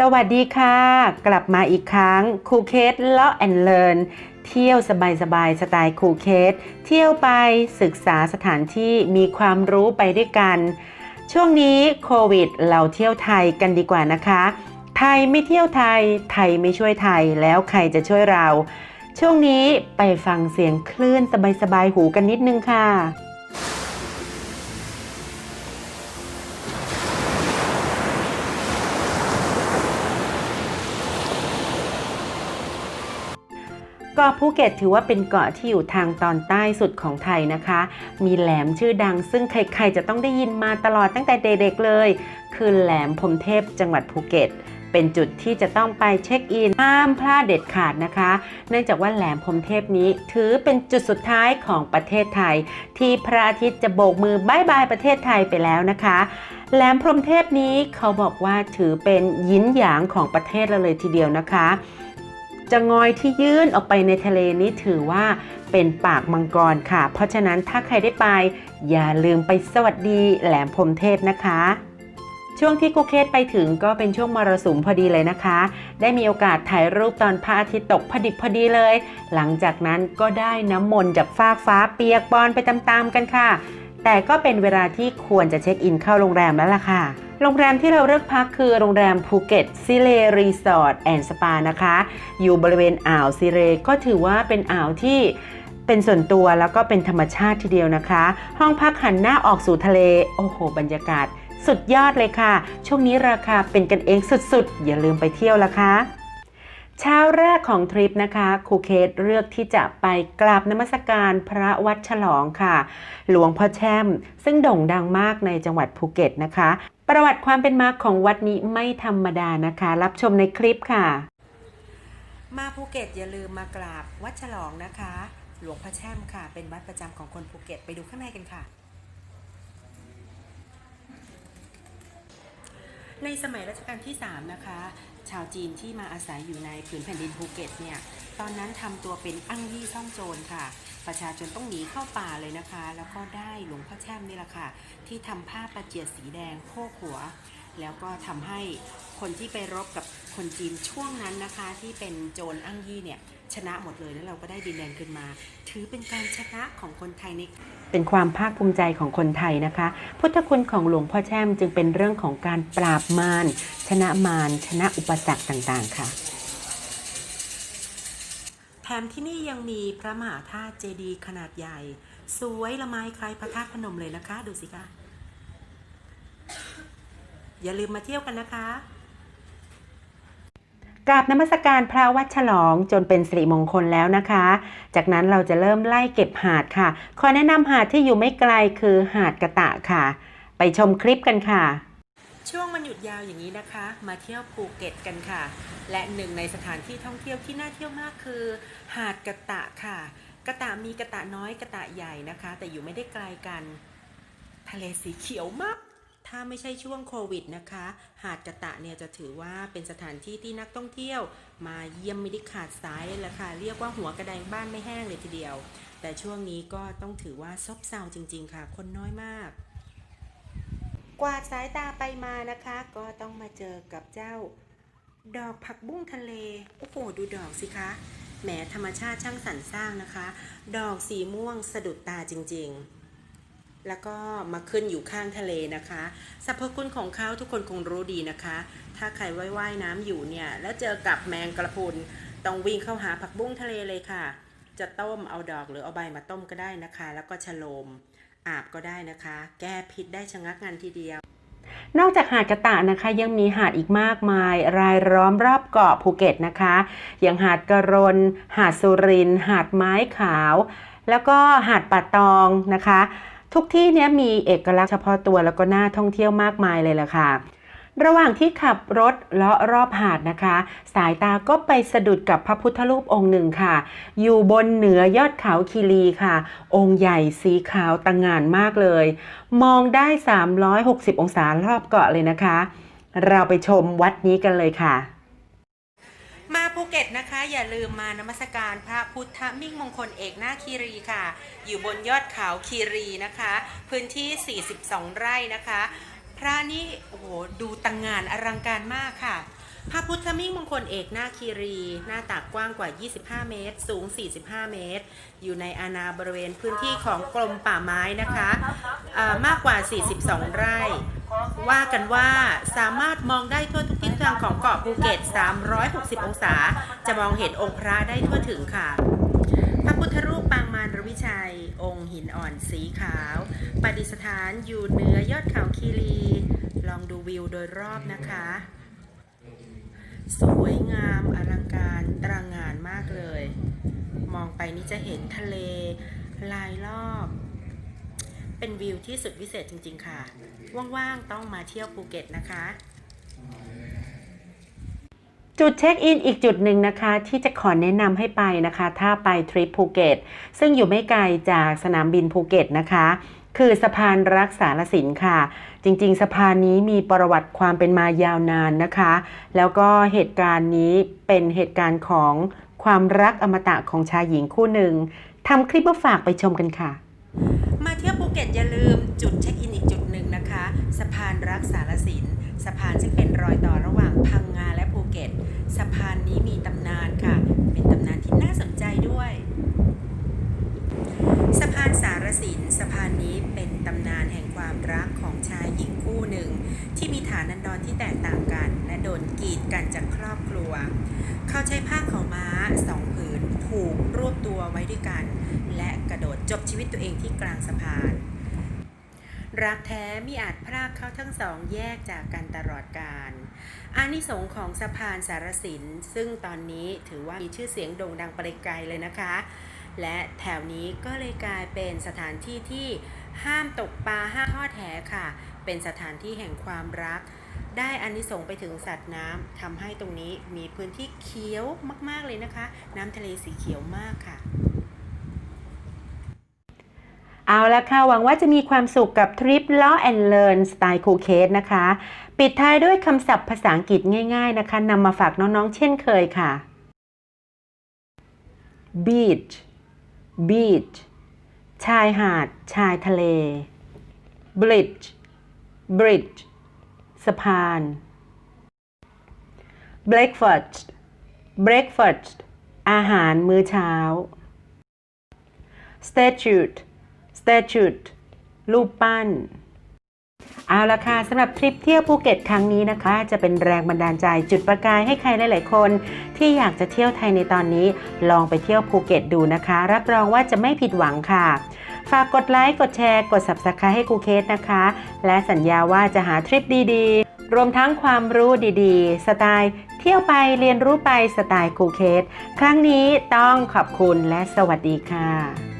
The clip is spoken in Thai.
สวัสดีค่ะ กลับมาอีกครั้งครูเคสเลาะแอนเลิร์นเที่ยวสบายๆสไตล์ครูเคสเที่ยวไปศึกษาสถานที่มีความรู้ไปด้วยกัน ช่วงนี้โควิด เราเที่ยวไทยกันดีกว่านะคะ ไทยไม่เที่ยวไทย ไทยไม่ช่วยไทยแล้วใครจะช่วยเรา ช่วงนี้ไปฟังเสียงคลื่นสบายๆหูกันนิดนึงค่ะ เกาะภูเก็ตถือว่าเป็นเกาะที่อยู่ทางตอนใต้สุดของไทยนะคะ มีแหลมชื่อดังซึ่งใครๆจะต้องได้ยินมาตลอดตั้งแต่เด็กๆเลย คือแหลมพรมเทพจังหวัดภูเก็ต เป็นจุดที่จะต้องไปเช็คอินห้ามพลาดเด็ดขาดนะคะ เนื่องจากว่าแหลมพรมเทพนี้ถือเป็นจุดสุดท้ายของประเทศไทย ที่พระอาทิตย์จะโบกมือบายบายประเทศไทยไปแล้วนะคะแหลมพรมเทพนี้เขาบอกว่าถือเป็นยินหยางของประเทศเราเลยทีเดียวนะคะ จะงอยที่ยื่นออกไปในทะเลนี้ถือว่าเป็นปากมังกรค่ะ เพราะฉะนั้นถ้าใครได้ไป อย่าลืมไปสวัสดีแหลมพรมเทพนะคะช่วงที่กูเคสไปถึงก็เป็นช่วงมรสุมพอดีเลยนะคะ ได้มีโอกาสถ่ายรูปตอนพระอาทิตย์ตกพอดิบพอดีเลย หลังจากนั้นก็ได้น้ำมนต์จากฟากฟ้าเปียกปอนไปตามๆกันค่ะ แต่ก็เป็นเวลาที่ควรจะเช็คอินเข้าโรงแรมแล้วล่ะค่ะ โรงแรมที่เราเลือกพักคือโรงแรมภูเก็ตซิเลรีสอร์ทแอนด์สปานะคะ อยู่บริเวณอ่าวซิเรก็ถือว่าเป็นอ่าวที่เป็นส่วนตัวแล้วก็เป็นธรรมชาติทีเดียวนะคะ ห้องพักหันหน้าออกสู่ทะเล โอ้โห บรรยากาศ สุดยอดเลยค่ะ ช่วงนี้ราคาเป็นกันเองสุดๆ อย่าลืมไปเที่ยวละคะเช้าแรกของทริปนะคะครูเคสเลือกที่จะไปกราบนมัสการพระวัดฉลองค่ะ หลวงพ่อแช่ม ซึ่งโด่งดังมากในจังหวัดภูเก็ตนะคะ ประวัติความเป็นมาของวัดนี้ไม่ธรรมดานะคะ รับชมในคลิปค่ะ มาภูเก็ตอย่าลืมมากราบวัดฉลองนะคะ หลวงพ่อแช่มค่ะ เป็นวัดประจำของคนภูเก็ตไปดูข้างในกันค่ะ ในสมัยรัชกาลที่ 3 นะคะ ชาวจีนที่มาอาศัยอยู่ในผืนแผ่นดินภูเก็ตเนี่ยตอนนั้นทำตัวเป็นอั้งยี่ซ่องโจรค่ะ ประชาชนต้องหนีเข้าป่าเลยนะคะ แล้วก็ได้หลวงพ่อแช่มนี่แหละค่ะ ที่ทำผ้าประเจียดสีแดงโพกหัว แล้วก็ทำให้คนที่ไปรบกับคนจีนช่วงนั้นนะคะ ที่เป็นโจรอั้งยี่เนี่ยชนะหมดเลยแล้วเราก็ได้ดินแดนขึ้นมา ถือเป็นการชนะของคนไทยใน เป็นความภาคภูมิใจของคนไทยนะคะ พุทธคุณของหลวงพ่อแช่มจึงเป็นเรื่องของการปราบมารชนะมารชนะอุปสรรคต่างๆ ค่ะแถมที่นี่ยังมีพระมหาธาตุเจดีย์ขนาดใหญ่ สวยละไมคล้ายพระธาตุพนมเลยนะคะ ดูสิคะ อย่าลืมมาเที่ยวกันนะคะ กราบนมัสการพระวัดฉลองจนเป็นสิริมงคลแล้วนะคะ จากนั้นเราจะเริ่มไล่เก็บหาดค่ะ ขอแนะนำหาดที่อยู่ไม่ไกลคือหาดกระตะค่ะ ไปชมคลิปกันค่ะ ช่วงมันหยุดยาวอย่างนี้นะคะ มาเที่ยวภูเก็ตกันค่ะ และหนึ่งในสถานที่ท่องเที่ยวที่น่าเที่ยวมากคือ หาดกระตะค่ะกระตะมีกระตะน้อยกระตะใหญ่นะคะ แต่อยู่ไม่ได้ไกลกัน ทะเลสีเขียวมาก ถ้าไม่ใช่ช่วงโควิดนะคะ หาดกระตะเนี่ยจะถือว่าเป็นสถานที่ที่นักท่องเที่ยว มาเยี่ยมไม่ได้ขาดสายเลยล่ะค่ะ เรียกว่าหัวกระไดงบ้านไม่แห้งเลยทีเดียว แต่ช่วงนี้ก็ต้องถือว่าซบเซาจริง ๆ ค่ะ คนน้อยมาก กวาดสายตาไปมานะคะ ก็ต้องมาเจอกับเจ้า ดอกผักบุ้งทะเล โอ้โห ดูดอกสิคะแหมธรรมชาติช่างสรรสร้างนะคะ ดอกสีม่วงสะดุดตาจริง ๆ แล้วก็มาขึ้นอยู่ข้างทะเลนะคะสรรพคุณของเขาทุกคนคงรู้ดีนะคะ ถ้าใครว่ายว่ายน้ำอยู่เนี่ย แล้วเจอกับแมงกระพุนต้องวิ่งเข้าหาผักบุ้งทะเลเลยค่ะ จะต้มเอาดอกหรือเอาใบมาต้มก็ได้นะคะ แล้วก็ฉโลมอาบก็ได้นะคะ แก้พิษได้ชะงักงันทีเดียว นอกจากหาดกระตะนะคะยังมีหาดอีกมากมาย รายล้อมรอบเกาะภูเก็ตนะคะ อย่างหาดกระรน หาดสุริน หาดไม้ขาว แล้วก็หาดป่าตองนะคะ ทุกที่เนี้ยมีเอกลักษณ์เฉพาะตัวแล้วก็น่าท่องเที่ยวมากมายเลยล่ะค่ะ ระหว่างที่ขับรถเลาะรอบหาดนะคะ สายตาก็ไปสะดุดกับพระพุทธรูปองค์หนึ่งค่ะ อยู่บนเหนือยอดเขาคีรีค่ะ องค์ใหญ่สีขาวตะงงานมากเลย มองได้ 360 องศารอบเกาะเลยนะคะ เราไปชมวัดนี้กันเลยค่ะ เก็ตนะคะ อย่าลืมมานมัสการพระพุทธมิ่งมงคลเอกหน้าคีรีค่ะ อยู่บนยอดเขาคีรีนะคะ พื้นที่ 42 ไร่นะคะ พระนี่โอ้โหดูตังงานอลังการมากค่ะ พระพุทธมิ่งมงคลเอกหน้าคีรี หน้าตักกว้างกว่า 25 เมตร สูง 45 เมตร อยู่ในอาณาบริเวณพื้นที่ของกรมป่าไม้นะคะมากกว่า 42 ไร่ ว่ากันว่าสามารถมองได้ทั่วทุกทิศทางของเกาะภูเก็ต 360 องศา จะมองเห็นองค์พระได้ทั่วถึงค่ะพระพุทธรูปปางมารรวิชัย องค์หินอ่อนสีขาวประดิษฐานอยู่เหนือยอดเขาคีรี ลองดูวิวโดยรอบนะคะ สวยงามอลังการตระงานมากเลย มองไปนี่จะเห็นทะเลลายรอบ เป็นวิวที่สุดวิเศษจริง ๆ ค่ะ ว่างๆต้องมาเที่ยวภูเก็ตนะคะ จุดเช็คอินอีกจุดหนึ่งนะคะ ที่จะขอแนะนำให้ไปนะคะ ถ้าไปทริปภูเก็ตซึ่งอยู่ไม่ไกลจากสนามบินภูเก็ตนะคะ คือสะพานรักษาศิลป์ค่ะ จริงๆ สะพานนี้มีประวัติความเป็นมายาวนานนะคะ แล้วก็เหตุการณ์นี้เป็นเหตุการณ์ของความรักอมตะของชายหญิงคู่หนึ่งทำคลิปมาฝากไปชมกันค่ะ มาเที่ยวภูเก็ตอย่าลืมจุดเช็คอินอีกจุดหนึ่งนะคะ สะพานรักษาศิลป์สะพานซึ่งเป็นรอยต่อระหว่างพังงาและภูเก็ต สะพานนี้มีตำนานค่ะ เป็นตำนานที่น่าสนใจด้วย ความรักของชายหญิงคู่หนึ่ง ที่มีฐานันดรที่แตกต่างกัน และโดนกีดกันจากครอบครัว เขาใช้ผ้าขาวม้าสองผืนผูกรวบตัวไว้ด้วยกัน และกระโดดจบชีวิตตัวเองที่กลางสะพาน รักแท้มิอาจพรากเขาทั้งสองแยกจากกันตลอดกาลอานิสงส์ของสะพานสารสิน ซึ่งตอนนี้ถือว่ามีชื่อเสียงโด่งดังไปไกลเลยนะคะ และแถวนี้ก็เลยกลายเป็นสถานที่ที่ ห้ามตกปลาห้ามทอดแหค่ะ เป็นสถานที่แห่งความรัก ได้อานิสงส์ไปถึงสัตว์น้ำทำให้ตรงนี้มีพื้นที่เขียวมาก ๆ เลยนะคะ น้ำทะเลสีเขียวมากค่ะ เอาละค่ะ หวังว่าจะมีความสุขกับทริป Law and Learn สไตล์คูเคสนะคะ ปิดท้ายด้วยคำศัพท์ภาษาอังกฤษง่าย ๆ นะคะนำมาฝากน้อง ๆ เช่นเคยค่ะ beach beach ชายหาด ชายทะเล bridge bridge สะพาน breakfast breakfast อาหารมื้อเช้า statute statute รูปปั้น เอาละค่ะสำหรับทริปเที่ยวภูเก็ตครั้งนี้นะคะ จะเป็นแรงบันดาลใจจุดประกายให้ใครหลาย ๆ คน ที่อยากจะเที่ยวไทยในตอนนี้ ลองไปเที่ยวภูเก็ตดูนะคะ รับรองว่าจะไม่ผิดหวังค่ะ ฝากกดไลค์กดแชร์ กด subscribe ให้ครูเคสนะคะ และสัญญาว่าจะหาทริปดีๆ รวมทั้งความรู้ดีๆ สไตล์ เที่ยวไปเรียนรู้ไปสไตล์ครูเคสครั้งนี้ต้องขอบคุณและสวัสดีค่ะ